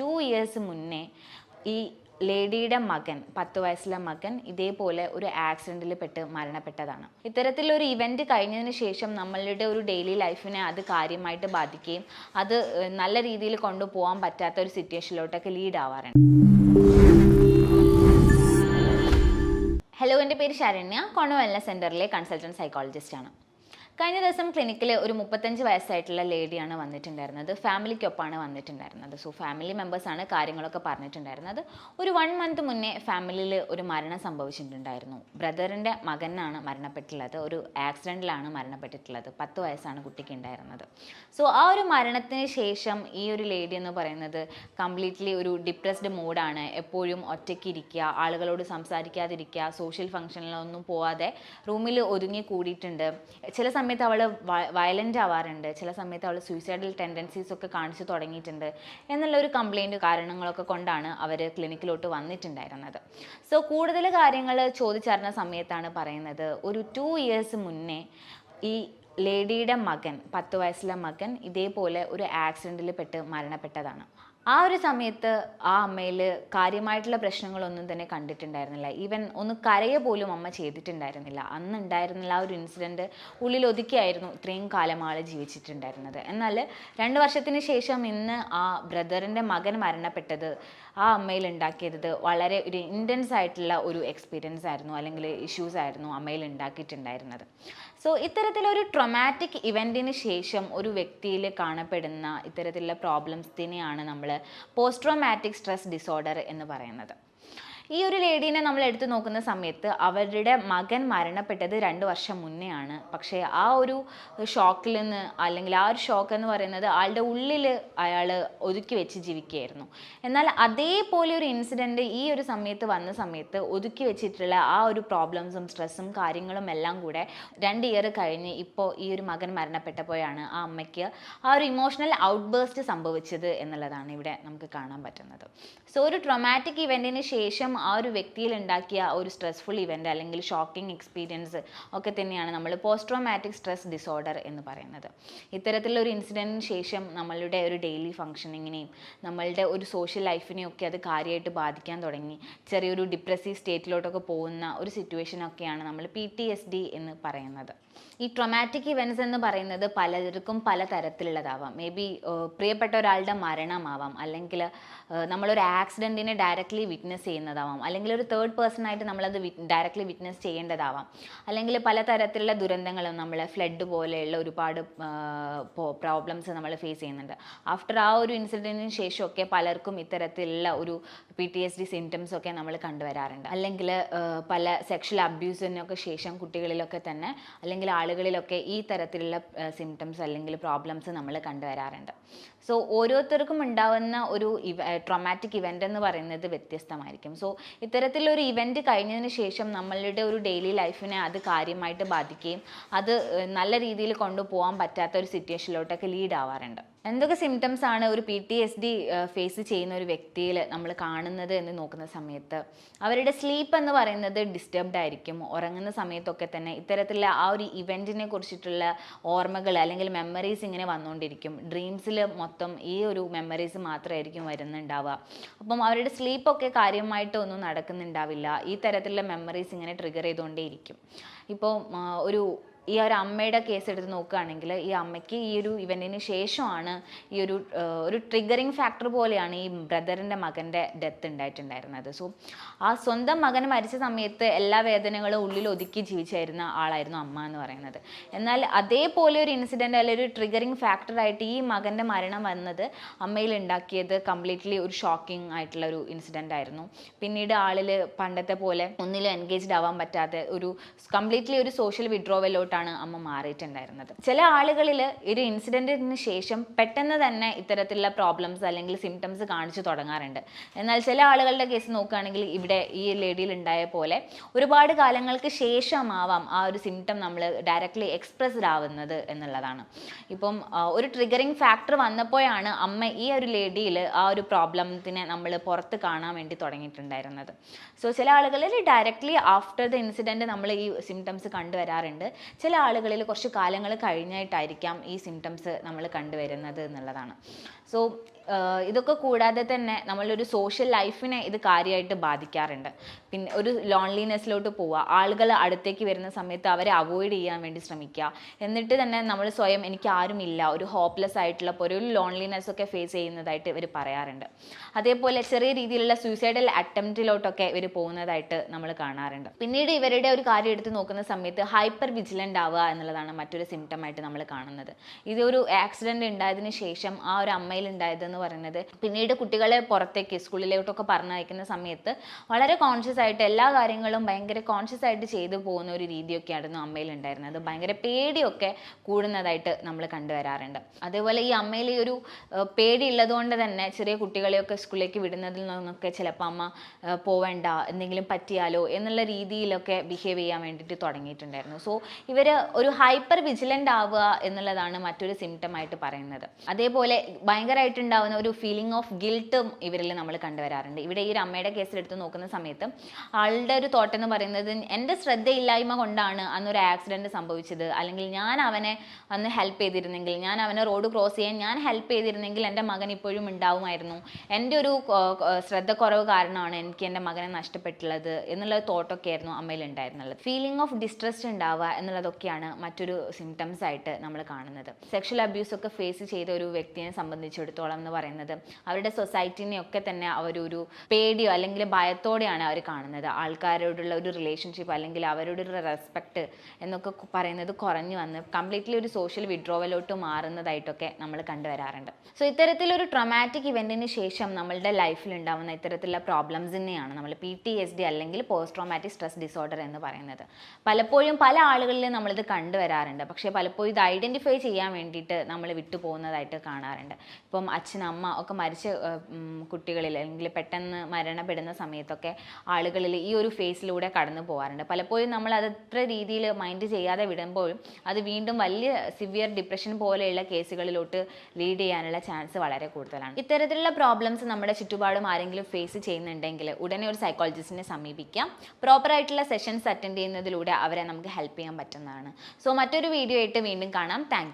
Two years മുന്നേ ഈ ലേഡിയുടെ മകൻ പത്ത് വയസ്സിലെ മകൻ ഇതേപോലെ ഒരു ആക്സിഡന്റിൽ പെട്ട് മരണപ്പെട്ടതാണ്. ഇത്തരത്തിലൊരു ഇവന്റ് കഴിഞ്ഞതിന് ശേഷം നമ്മളുടെ ഒരു ഡെയിലി ലൈഫിനെ അത് കാര്യമായിട്ട് ബാധിക്കുകയും അത് നല്ല രീതിയിൽ കൊണ്ടുപോകാൻ പറ്റാത്ത ഒരു സിറ്റുവേഷനിലോട്ടൊക്കെ ലീഡ് ആവാറുണ്ട് ഹലോ എന്റെ പേര് ശരണ്യ. കോണ വെൽനസ് സെന്ററിലെ കൺസൾട്ടന്റ് സൈക്കോളജിസ്റ്റാണ് കഴിഞ്ഞ ദിവസം ക്ലിനിക്കിൽ ഒരു മുപ്പത്തഞ്ച് വയസ്സായിട്ടുള്ള ലേഡിയാണ് വന്നിട്ടുണ്ടായിരുന്നത്. ഫാമിലിക്കൊപ്പമാണ് വന്നിട്ടുണ്ടായിരുന്നത്. സോ ഫാമിലി മെമ്പേഴ്സാണ് കാര്യങ്ങളൊക്കെ പറഞ്ഞിട്ടുണ്ടായിരുന്നത്. ഒരു വൺ മന്ത് മുന്നേ ഫാമിലിയിൽ ഒരു മരണം സംഭവിച്ചിട്ടുണ്ടായിരുന്നു. ബ്രദറിന്റെ മകനാണ് മരണപ്പെട്ടിട്ടുള്ളത്. ഒരു ആക്സിഡന്റിലാണ് മരണപ്പെട്ടിട്ടുള്ളത്. പത്ത് വയസ്സാണ് കുട്ടിക്ക് ഉണ്ടായിരുന്നത്. സോ ആ ഒരു മരണത്തിന് ശേഷം ഈ ഒരു ലേഡി എന്ന് പറയുന്നത് കംപ്ലീറ്റ്ലി ഒരു ഡിപ്രസ്ഡ് മൂഡാണ് എപ്പോഴും ഒറ്റയ്ക്ക് ഇരിക്കുക ആളുകളോട് സംസാരിക്കാതിരിക്കുക സോഷ്യൽ ഫംഗ്ഷനിലൊന്നും പോവാതെ റൂമിൽ ഒതുങ്ങി കൂടിയിട്ടുണ്ട്. ചില സമയത്ത് അവൾ വയലന്റ് ആവാറുണ്ട്. ചില സമയത്ത് അവൾ സൂയിസൈഡൽ ടെൻഡൻസീസ് ഒക്കെ കാണിച്ചു തുടങ്ങിയിട്ടുണ്ട് എന്നുള്ള ഒരു കംപ്ലൈന്റ് കാരണങ്ങളൊക്കെ കൊണ്ടാണ് അവർ ക്ലിനിക്കിലോട്ട് വന്നിട്ടുണ്ടായിരുന്നത്. സോ കൂടുതൽ കാര്യങ്ങൾ ചോദിച്ചറിഞ്ഞ സമയത്താണ് പറയുന്നത്. ഒരു ടു ഇയേഴ്സ് മുന്നേ ഈ ലേഡിയുടെ മകൻ പത്ത് വയസ്സിലെ മകൻ ഇതേപോലെ ഒരു ആക്സിഡന്റിൽ പെട്ട് മരണപ്പെട്ടതാണ്. ആ ഒരു സമയത്ത് ആ അമ്മയിൽ കാര്യമായിട്ടുള്ള പ്രശ്നങ്ങളൊന്നും തന്നെ കണ്ടിട്ടുണ്ടായിരുന്നില്ല. ഈവൻ ഒന്ന് കരയെ പോലും അമ്മ ചെയ്തിട്ടുണ്ടായിരുന്നില്ല. അന്ന് ആ ഒരു ഇൻസിഡന്റ് ഉള്ളിൽ ഒതുക്കിയായിരുന്നു ഇത്രയും കാലം ആൾ ജീവിച്ചിട്ടുണ്ടായിരുന്നത്. എന്നാൽ രണ്ട് വർഷത്തിന് ശേഷം ഇന്ന് ആ ബ്രദറിന്റെ മകൻ മരണപ്പെട്ടത് ആ അമ്മയിൽ ഉണ്ടാക്കിയത് വളരെ ഒരു ഇന്റൻസ് ആയിട്ടുള്ള ഒരു എക്സ്പീരിയൻസ് ആയിരുന്നു അല്ലെങ്കിൽ ഇഷ്യൂസ് ആയിരുന്നു അമ്മയിൽ ഉണ്ടാക്കിയിട്ടുണ്ടായിരുന്നത്. സോ ഇത്തരത്തിലൊരു ട്രൊമാറ്റിക് ഇവന്റിന് ശേഷം ഒരു വ്യക്തിയിൽ കാണപ്പെടുന്ന ഇത്തരത്തിലുള്ള പ്രോബ്ലംസിനെയാണ് നമ്മൾ പോസ്റ്റ് ട്രോമാറ്റിക് സ്ട്രെസ് ഡിസോർഡർ എന്ന് പറയുന്നത്. ഈ ഒരു ലേഡീനെ നമ്മൾ എടുത്തു നോക്കുന്ന സമയത്ത് അവരുടെ മകൻ മരണപ്പെട്ടത് രണ്ട് വർഷം മുന്നേ ആണ് പക്ഷേ ആ ഒരു ഷോക്കിൽ നിന്ന് അല്ലെങ്കിൽ ആ ഒരു ഷോക്ക് എന്ന് പറയുന്നത് ആളുടെ ഉള്ളിൽ അയാൾ ഒതുക്കി വെച്ച് ജീവിക്കുകയായിരുന്നു. എന്നാൽ അതേപോലെ ഒരു ഇൻസിഡന്റ് ഈ ഒരു സമയത്ത് വന്ന സമയത്ത് ഒതുക്കി വെച്ചിട്ടുള്ള ആ ഒരു പ്രോബ്ലംസും സ്ട്രെസ്സും കാര്യങ്ങളും എല്ലാം കൂടെ രണ്ട് ഇയർ കഴിഞ്ഞ് ഇപ്പോൾ ഈ ഒരു മകൻ മരണപ്പെട്ടപ്പോഴാണ് ആ അമ്മയ്ക്ക് ആ ഒരു ഇമോഷണൽ ഔട്ട്ബേസ്റ്റ് സംഭവിച്ചത് എന്നുള്ളതാണ് ഇവിടെ നമുക്ക് കാണാൻ പറ്റുന്നത്. സോ ഒരു ട്രൊമാറ്റിക് ഇവന്റിന് ശേഷം ആ ഒരു വ്യക്തിയിൽ ഉണ്ടാക്കിയ ഒരു സ്ട്രെസ്ഫുൾ ഇവന്റ് അല്ലെങ്കിൽ ഷോക്കിംഗ് എക്സ്പീരിയൻസ് ഒക്കെ തന്നെയാണ് നമ്മൾ പോസ്റ്റ് ട്രോമാറ്റിക് സ്ട്രെസ് ഡിസോർഡർ എന്ന് പറയുന്നത്. ഇത്തരത്തിലുള്ള ഒരു ഇൻസിഡന്റിന് ശേഷം നമ്മളുടെ ഒരു ഡെയിലി ഫങ്ഷനിങ്ങിനെയും നമ്മളുടെ ഒരു സോഷ്യൽ ലൈഫിനെയും ഒക്കെ അത് കാര്യമായിട്ട് ബാധിക്കാൻ തുടങ്ങി. ചെറിയൊരു ഡിപ്രസീവ് സ്റ്റേറ്റിലോട്ടൊക്കെ പോകുന്ന ഒരു സിറ്റുവേഷനൊക്കെയാണ് നമ്മൾ പി ടി എസ് ഡി എന്ന് പറയുന്നത്. ഈ ട്രൊമാറ്റിക് ഇവന്റ്സ് എന്ന് പറയുന്നത് പലർക്കും പല തരത്തിലുള്ളതാവാം. മേ ബി പ്രിയപ്പെട്ട ഒരാളുടെ മരണമാവാം. അല്ലെങ്കിൽ നമ്മളൊരു ആക്സിഡന്റിനെ ഡയറക്റ്റ്ലി വിറ്റ്നസ് ചെയ്യുന്നതാവാം. അല്ലെങ്കിൽ ഒരു തേർഡ് പേഴ്സൺ ആയിട്ട് നമ്മളത് ഡയറക്റ്റ്ലി വിറ്റ്നസ് ചെയ്യേണ്ടതാവാം. അല്ലെങ്കിൽ പലതരത്തിലുള്ള ദുരന്തങ്ങളും നമ്മൾ ഫ്ലഡ് പോലെയുള്ള ഒരുപാട് പ്രോബ്ലംസ് നമ്മൾ ഫേസ് ചെയ്യുന്നുണ്ട്. ആഫ്റ്റർ ആ ഒരു ഇൻസിഡന്റിന് ശേഷമൊക്കെ പലർക്കും ഇത്തരത്തിലുള്ള ഒരു P T S D symptoms ഒക്കെ നമ്മൾ കണ്ടുവരാറുണ്ട്. അല്ലെങ്കിൽ പല സെക്ഷൽ അബ്യൂസിനൊക്കെ ശേഷം കുട്ടികളിലൊക്കെ തന്നെ അല്ലെങ്കിൽ ആളുകളിലൊക്കെ ഈ തരത്തിലുള്ള സിംറ്റംസ് അല്ലെങ്കിൽ പ്രോബ്ലംസ് നമ്മൾ കണ്ടുവരാറുണ്ട്. സോ ഓരോരുത്തർക്കും ഉണ്ടാവുന്ന ഒരു ട്രോമാറ്റിക് ഇവന്റ് എന്ന് പറയുന്നത് വ്യത്യസ്തമായിരിക്കും. സോ ഇത്തരത്തിലൊരു ഇവന്റ് കഴിഞ്ഞതിന് ശേഷം നമ്മളുടെ ഒരു ഡെയിലി ലൈഫിനെ അത് കാര്യമായിട്ട് ബാധിക്കുകയും അത് നല്ല രീതിയിൽ കൊണ്ടുപോകാൻ പറ്റാത്ത ഒരു സിറ്റുവേഷനിലോട്ടൊക്കെ ലീഡ് ആവാറുണ്ട്. എന്തൊക്കെ സിംറ്റംസ് ആണ് ഒരു P T S D face ചെയ്യുന്ന ഒരു വ്യക്തിയിൽ നമ്മൾ കാണുന്നത് എന്ന് നോക്കുന്ന സമയത്ത്? അവരുടെ സ്ലീപ്പ് എന്ന് പറയുന്നത് ഡിസ്റ്റർബ്ഡ് ആയിരിക്കും. ഉറങ്ങുന്ന സമയത്തൊക്കെ തന്നെ ഇത്തരത്തിലുള്ള ആ ഒരു ഇവന്റിനെ കുറിച്ചിട്ടുള്ള ഓർമ്മകൾ അല്ലെങ്കിൽ മെമ്മറീസ് ഇങ്ങനെ വന്നുകൊണ്ടിരിക്കും. ഡ്രീംസിൽ മൊത്തം ഈ ഒരു മെമ്മറീസ് മാത്രമായിരിക്കും വരുന്നുണ്ടാവുക. അപ്പം അവരുടെ സ്ലീപ്പൊക്കെ കാര്യമായിട്ടൊന്നും നടക്കുന്നുണ്ടാവില്ല. ഈ തരത്തിലുള്ള മെമ്മറീസ് ഇങ്ങനെ ട്രിഗർ ചെയ്തുകൊണ്ടേയിരിക്കും. ഇപ്പോൾ ഒരു ഈ ഒരു അമ്മയുടെ കേസ് എടുത്ത് നോക്കുകയാണെങ്കിൽ ഈ അമ്മയ്ക്ക് ഈ ഒരു ഇവന്റിന് ശേഷമാണ് ഈ ഒരു ഒരു ട്രിഗറിങ് ഫാക്ടർ പോലെയാണ് ഈ ബ്രദറിന്റെ മകന്റെ ഡെത്ത് ഉണ്ടായിട്ടുണ്ടായിരുന്നത്. സോ ആ സ്വന്തം മകൻ മരിച്ച സമയത്ത് എല്ലാ വേദനകളും ഉള്ളിൽ ഒതുക്കി ജീവിച്ചായിരുന്ന ആളായിരുന്നു അമ്മ എന്ന് പറയുന്നത്. എന്നാൽ അതേപോലെ ഒരു ഇൻസിഡന്റ് അല്ലെങ്കിൽ ഒരു ട്രിഗറിങ് ഫാക്ടറായിട്ട് ഈ മകന്റെ മരണം വന്നത് അമ്മയിൽ ഉണ്ടാക്കിയത് കംപ്ലീറ്റ്ലി ഒരു ഷോക്കിംഗ് ആയിട്ടുള്ള ഒരു ഇൻസിഡന്റ് ആയിരുന്നു. പിന്നീട് ആളിൽ പണ്ടത്തെ പോലെ ഒന്നിലും എൻഗേജ്ഡ് ആവാൻ പറ്റാതെ ഒരു കംപ്ലീറ്റ്ലി ഒരു സോഷ്യൽ വിഡ്രോവലോട്ടാണ് അമ്മ മാറിയിട്ടുണ്ടായിരുന്നത്. ചില ആളുകളിൽ ഒരു ഇൻസിഡന്റിന് ശേഷം പെട്ടെന്ന് തന്നെ ഇത്തരത്തിലുള്ള പ്രോബ്ലംസ് അല്ലെങ്കിൽ സിംറ്റംസ് കാണിച്ചു തുടങ്ങാറുണ്ട്. എന്നാൽ ചില ആളുകളുടെ കേസ് നോക്കുകയാണെങ്കിൽ ഇവിടെ ഈ ലേഡിയിൽ ഉണ്ടായ പോലെ ഒരുപാട് കാലങ്ങൾക്ക് ശേഷമാവാം ആ ഒരു സിംറ്റം നമ്മൾ ഡയറക്റ്റ്ലി എക്സ്പ്രസ്ഡ് ആവുന്നത് എന്നുള്ളതാണ്. ഇപ്പം ഒരു ട്രിഗറിങ് ഫാക്ടർ വന്നപ്പോഴാണ് അമ്മ ഈ ഒരു ലേഡിയിൽ ആ ഒരു പ്രോബ്ലത്തിനെ നമ്മൾ പുറത്ത് കാണാൻ വേണ്ടി തുടങ്ങിയിട്ടുണ്ടായിരുന്നത്. സോ ചില ആളുകളിൽ ഡയറക്റ്റ്ലി ആഫ്റ്റർ ദ ഇൻസിഡന്റ് നമ്മൾ ഈ സിംറ്റംസ് കണ്ടുവരാറുണ്ട്. ചില ആളുകളിൽ കുറച്ച് കാലങ്ങൾ കഴിഞ്ഞായിട്ടായിരിക്കാം ഈ സിംറ്റംസ് നമ്മൾ കണ്ടുവരുന്നത് എന്നുള്ളതാണ്. സോ ഇതൊക്കെ കൂടാതെ തന്നെ നമ്മളൊരു സോഷ്യൽ ലൈഫിനെ ഇത് കാര്യമായിട്ട് ബാധിക്കാറുണ്ട്. പിന്നെ ഒരു ലോൺലിനെസ്സിലോട്ട് പോവുക ആളുകൾ അടുത്തേക്ക് വരുന്ന സമയത്ത് അവരെ അവോയ്ഡ് ചെയ്യാൻ വേണ്ടി ശ്രമിക്കുക എന്നിട്ട് തന്നെ നമ്മൾ സ്വയം എനിക്ക് ആരുമില്ല ഒരു ഹോപ്പ്ലെസ് ആയിട്ടുള്ള ഒരു ലോൺലിനെസ് ഒക്കെ ഫേസ് ചെയ്യുന്നതായിട്ട് ഇവർ പറയാറുണ്ട്. അതേപോലെ ചെറിയ രീതിയിലുള്ള സൂയിസൈഡൽ അറ്റംപ്റ്റിലോട്ടൊക്കെ ഇവർ പോകുന്നതായിട്ട് നമ്മൾ കാണാറുണ്ട്. പിന്നീട് ഇവരുടെ ഒരു കാര്യം എടുത്ത് നോക്കുന്ന സമയത്ത് ഹൈപ്പർ വിജിലന്റ് ആവുക എന്നുള്ളതാണ് മറ്റൊരു സിംറ്റം ആയിട്ട് നമ്മൾ കാണുന്നത്. ഇതൊരു ആക്സിഡന്റ് ഉണ്ടായതിനു ശേഷം ആ ഒരു അമ്മയിൽ ഉണ്ടായതെന്ന് പറയുന്നത്. പിന്നീട് കുട്ടികളെ പുറത്തേക്ക് സ്കൂളിലോട്ടൊക്കെ പറഞ്ഞയക്കുന്ന സമയത്ത് വളരെ കോൺഷ്യസ് ആയിട്ട് എല്ലാ കാര്യങ്ങളും ഭയങ്കര കോൺഷ്യസ് ആയിട്ട് ചെയ്തു പോകുന്ന ഒരു രീതിയൊക്കെയായിരുന്നു അമ്മയിൽ ഉണ്ടായിരുന്നത് ഭയങ്കര പേടിയൊക്കെ കൂടുന്നതായിട്ട് നമ്മൾ കണ്ടുവരാറുണ്ട് അതേപോലെ ഈ അമ്മയിൽ ഈ ഒരു പേടി ഉള്ളതുകൊണ്ട് തന്നെ ചെറിയ കുട്ടികളെയൊക്കെ സ്കൂളിലേക്ക് വിടുന്നതിൽ നിന്നൊക്കെ ചിലപ്പോൾ അമ്മ പോവേണ്ട എന്തെങ്കിലും പറ്റിയാലോ എന്നുള്ള രീതിയിലൊക്കെ ബിഹേവ് ചെയ്യാൻ വേണ്ടിയിട്ട് തുടങ്ങിയിട്ടുണ്ടായിരുന്നു. സോ ഇവർ ഒരു ഹൈപ്പർ വിജിലന്റ് ആവുക എന്നുള്ളതാണ് മറ്റൊരു സിംറ്റം ആയിട്ട് പറയുന്നത്. അതേപോലെ ഭയങ്കരമായിട്ടുണ്ടാവുന്ന ഒരു ഫീലിംഗ് ഓഫ് ഗിൽട്ടും ഇവരിൽ നമ്മൾ കണ്ടുവരാറുണ്ട്. ഇവിടെ ഈ ഒരു അമ്മയുടെ കേസിൽ എടുത്ത് നോക്കുന്ന സമയത്ത് ആളുടെ ഒരു തോട്ട് എന്ന് പറയുന്നത് എന്റെ ശ്രദ്ധയില്ലായ്മ കൊണ്ടാണ് അന്നൊരു ആക്സിഡന്റ് സംഭവിച്ചത്. അല്ലെങ്കിൽ ഞാൻ അവനെ അന്ന് ഹെൽപ്പ് ചെയ്തിരുന്നെങ്കിൽ ഞാൻ അവനെ റോഡ് ക്രോസ് ചെയ്യാൻ ഞാൻ ഹെൽപ്പ് ചെയ്തിരുന്നെങ്കിൽ എന്റെ മകൻ ഇപ്പോഴും ഉണ്ടാവുമായിരുന്നു. എന്റെ ഒരു ശ്രദ്ധക്കുറവ് കാരണമാണ് എനിക്ക് എന്റെ മകനെ നഷ്ടപ്പെട്ടുള്ളത് എന്നുള്ള തോട്ടൊക്കെ ആയിരുന്നു അമ്മയിൽ ഉണ്ടായിരുന്നുള്ളത് ഫീലിംഗ് ഓഫ് ഡിസ്ട്രസ് ഉണ്ടാവുക എന്നുള്ളതൊക്കെയാണ് മറ്റൊരു സിംറ്റംസ് ആയിട്ട് നമ്മൾ കാണുന്നത്. സെക്ഷൽ അബ്യൂസ് ഒക്കെ ഫേസ് ചെയ്ത ഒരു വ്യക്തിയെ സംബന്ധിച്ചിടത്തോളം എന്ന് പറയുന്നത്. അവരുടെ സൊസൈറ്റിനെ ഒക്കെ തന്നെ അവരൊരു പേടിയോ അല്ലെങ്കിൽ ഭയത്തോടെയാണ് അവർ കാണുന്നത്. ആൾക്കാരോടുള്ള ഒരു റിലേഷൻഷിപ്പ് അല്ലെങ്കിൽ അവരുടെ ഒരു റെസ്പെക്റ്റ് എന്നൊക്കെ പറയുന്നത് കുറഞ്ഞു വന്ന് കംപ്ലീറ്റ്ലി ഒരു സോഷ്യൽ വിഡ്രോവലോട്ട് മാറുന്നതായിട്ടൊക്കെ നമ്മൾ കണ്ടുവരാറുണ്ട്. സോ ഇത്തരത്തിലൊരു ട്രൊമാറ്റിക് ഇവന്റിന് ശേഷം നമ്മളുടെ ലൈഫിൽ ഉണ്ടാകുന്ന ഇത്തരത്തിലുള്ള പ്രോബ്ലംസിനെയാണ് നമ്മൾ പി ടി എസ് ഡി അല്ലെങ്കിൽ പോസ്റ്റ് ട്രോമാറ്റിക് സ്ട്രെസ് ഡിസോർഡർ എന്ന് പറയുന്നത്. പലപ്പോഴും പല ആളുകളിലും നമ്മളിത് കണ്ടുവരാറുണ്ട്. പക്ഷേ പലപ്പോഴും ഇത് ഐഡന്റിഫൈ ചെയ്യാൻ വേണ്ടിയിട്ട് നമ്മൾ വിട്ടുപോകുന്നതായിട്ട് കാണാറുണ്ട്. ഇപ്പം അച്ഛൻ അമ്മ ഒക്കെ മരിച്ച കുട്ടികളിൽ അല്ലെങ്കിൽ പെട്ടെന്ന് മരണപ്പെടുന്ന സമയത്തൊക്കെ ആളുകളിൽ ഈ ഒരു ഫേസിലൂടെ കടന്നു പോകാറുണ്ട് പലപ്പോഴും നമ്മൾ അത് അത്ര രീതിയിൽ മൈൻഡ് ചെയ്യാതെ വിടുമ്പോഴും അത് വീണ്ടും വലിയ സിവിയർ ഡിപ്രഷൻ പോലെയുള്ള കേസുകളിലോട്ട് ലീഡ് ചെയ്യാനുള്ള ചാൻസ് വളരെ കൂടുതലാണ്. ഇത്തരത്തിലുള്ള പ്രോബ്ലംസ് നമ്മുടെ ചുറ്റുപാടും ആരെങ്കിലും ഫേസ് ചെയ്യുന്നുണ്ടെങ്കിൽ ഉടനെ ഒരു സൈക്കോളജിസ്റ്റിനെ സമീപിക്കാം. പ്രോപ്പറായിട്ടുള്ള സെഷൻസ് അറ്റൻഡ് ചെയ്യുന്നതിലൂടെ അവരെ നമുക്ക് ഹെൽപ്പ് ചെയ്യാൻ പറ്റുന്നതാണ്. സോ മറ്റൊരു വീഡിയോ ആയിട്ട് വീണ്ടും കാണാം. താങ്ക്